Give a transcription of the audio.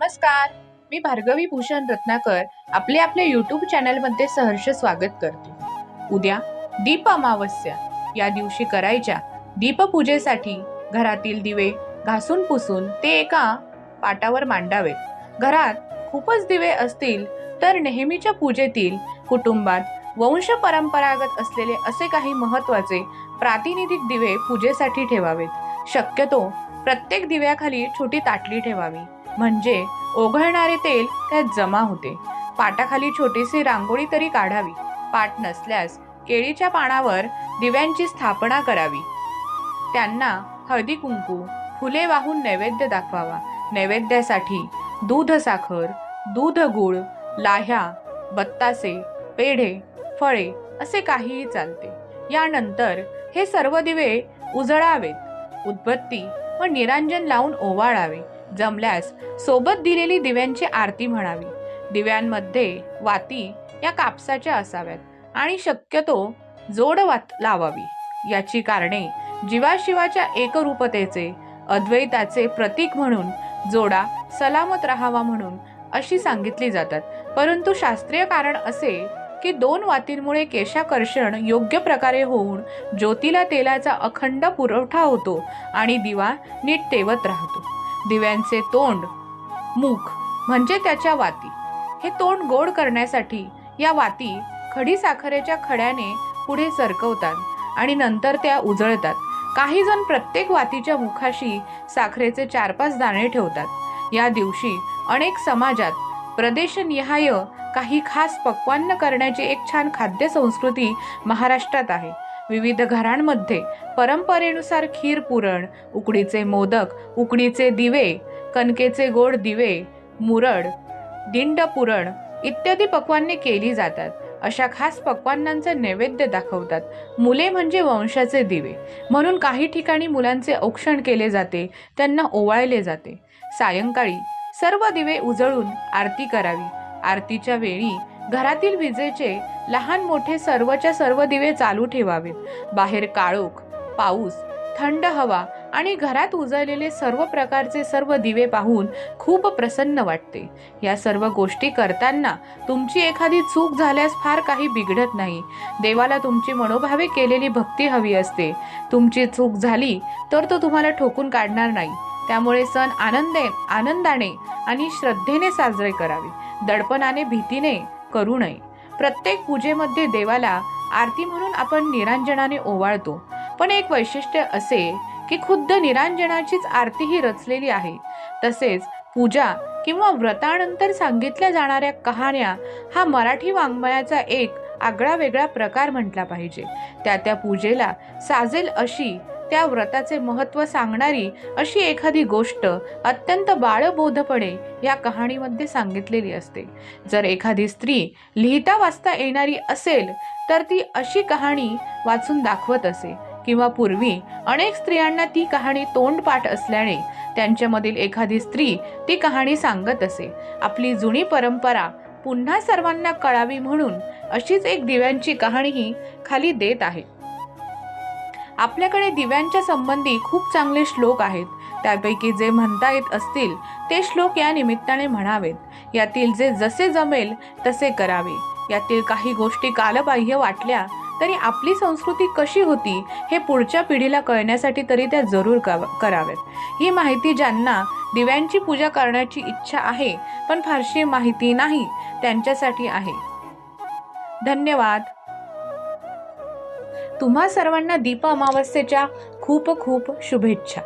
नमस्कार. मी भार्गवी भूषण रत्नाकर आपले आपल्या यूट्यूब चॅनलमध्ये सहर्ष स्वागत करते. उद्या दीप अमावस्या. या दिवशी करायच्या दीपपूजेसाठी घरातील दिवे घासून पुसून ते एका पाटावर मांडावेत घरात खूपच दिवे असतील तर नेहमीच्या पूजेतील कुटुंबात वंश परंपरागत असलेले असे काही महत्त्वाचे प्रातिनिधिक दिवे पूजेसाठी ठेवावेत. शक्यतो प्रत्येक दिव्याखाली छोटी ताटली ठेवावी. म्हणजे ओघळणारे तेल त्यात जमा होते. पाटाखाली छोटीशी रांगोळी तरी काढावी. पाट नसल्यास केळीच्या पानावर दिव्यांची स्थापना करावी. त्यांना हळदी कुंकू फुले वाहून नैवेद्य दाखवावा. नैवेद्यासाठी दूध साखर दूध गुळ लाह्या बत्तासे पेढे फळे असे काहीही चालते. यानंतर हे सर्व दिवे उजळावेत. उदबत्ती व निरांजन लावून ओवाळावे. जमल्यास सोबत दिलेली दिव्यांची आरती म्हणावी. दिव्यांमध्ये वाती या कापसाच्या असाव्यात आणि शक्यतो जोड वात लावावी. याची कारणे जीवाशिवाच्या एकरूपतेचे अद्वैताचे प्रतीक म्हणून जोडा सलामत राहावा म्हणून अशी सांगितली जातात. परंतु शास्त्रीय कारण असे की दोन वातींमुळे केशाकर्षण योग्य प्रकारे होऊन ज्योतीला तेलाचा अखंड पुरवठा होतो आणि दिवा नीट तेवत राहतो. दिव्यांचे तोंड मुख म्हणजे त्याच्या वाती. हे तोंड गोड करण्यासाठी या वाती खडी साखरेच्या खड्याने पुढे सरकवतात आणि नंतर त्या उजळतात. काही जण प्रत्येक वातीच्या मुखाशी साखरेचे चार पाच दाणे ठेवतात. या दिवशी अनेक समाजात प्रदेशनिहाय काही खास पक्वान्न करण्याची एक छान खाद्य संस्कृती महाराष्ट्रात आहे. विविध घरांमध्ये परंपरेनुसार खीर पुरण उकडीचे मोदक उकडीचे दिवे कणकेचे गोड दिवे मुरड दिंड पुरण इत्यादी पक्वान्ने केली जातात. अशा खास पक्वान्नांचे नैवेद्य दाखवतात. मुले म्हणजे वंशाचे दिवे. म्हणून काही ठिकाणी मुलांचे औक्षण केले जाते त्यांना ओवाळले जाते. सायंकाळी सर्व दिवे उजळून आरती करावी. आरतीच्या वेळी घरातील विजेचे लहान मोठे सर्वच्या सर्व दिवे चालू ठेवावेत. बाहेर काळोख पाऊस थंड हवा आणि घरात उजळलेले सर्व प्रकारचे सर्व दिवे पाहून खूप प्रसन्न वाटते. या सर्व गोष्टी करताना तुमची एखादी चूक झाल्यास फार काही बिघडत नाही. देवाला तुमची मनोभावे केलेली भक्ती हवी असते. तुमची चूक झाली तर तो तुम्हाला ठोकून काढणार नाही. त्यामुळे सण आनंदे आनंदाने आणि श्रद्धेने साजरे करावे. दडपणाने भीतीने करू नये. प्रत्येक पूजेमध्ये देवाला आरती म्हणून आपण निरांजनाने ओवाळतो. पण एक वैशिष्ट्य असे की खुद्द निरांजनाचीच आरती ही रचलेली आहे. तसेच पूजा किंवा व्रतानंतर सांगितल्या जाणाऱ्या कहाण्या हा मराठी वाङ्मयाचा एक आगळा वेगळा प्रकार म्हटला पाहिजे. त्या त्या पूजेला साजेल अशी त्या व्रताचे महत्त्व सांगणारी अशी एखादी गोष्ट अत्यंत बाळबोधपणे या कहाणीमध्ये सांगितलेली असते. जर एखादी स्त्री लिहिता वाचता येणारी असेल तर ती अशी कहाणी वाचून दाखवत असे. किंवा पूर्वी अनेक स्त्रियांना ती कहाणी तोंडपाठ असल्याने त्यांच्यामधील एखादी स्त्री ती कहाणी सांगत असे. आपली जुनी परंपरा पुन्हा सर्वांना कळावी म्हणून अशीच एक दिव्यांची कहाणीही खाली देत आहे. आपल्याकडे दिव्यांच्या संबंधी खूप चांगले श्लोक आहेत. त्यापैकी जे म्हणता येत असतील ते श्लोक या निमित्ताने म्हणावेत. यातील जे जसे जमेल तसे करावे. यातील काही गोष्टी कालबाह्य वाटल्या तरी आपली संस्कृती कशी होती हे पुढच्या पिढीला कळण्यासाठी तरी त्या जरूर कराव्यात. ही माहिती ज्यांना दिव्यांची पूजा करण्याची इच्छा आहे पण फारशी माहिती नाही त्यांच्यासाठी आहे. धन्यवाद. तुम्हा सर्वांना दीप अमावस्येच्या खूप खूप शुभेच्छा.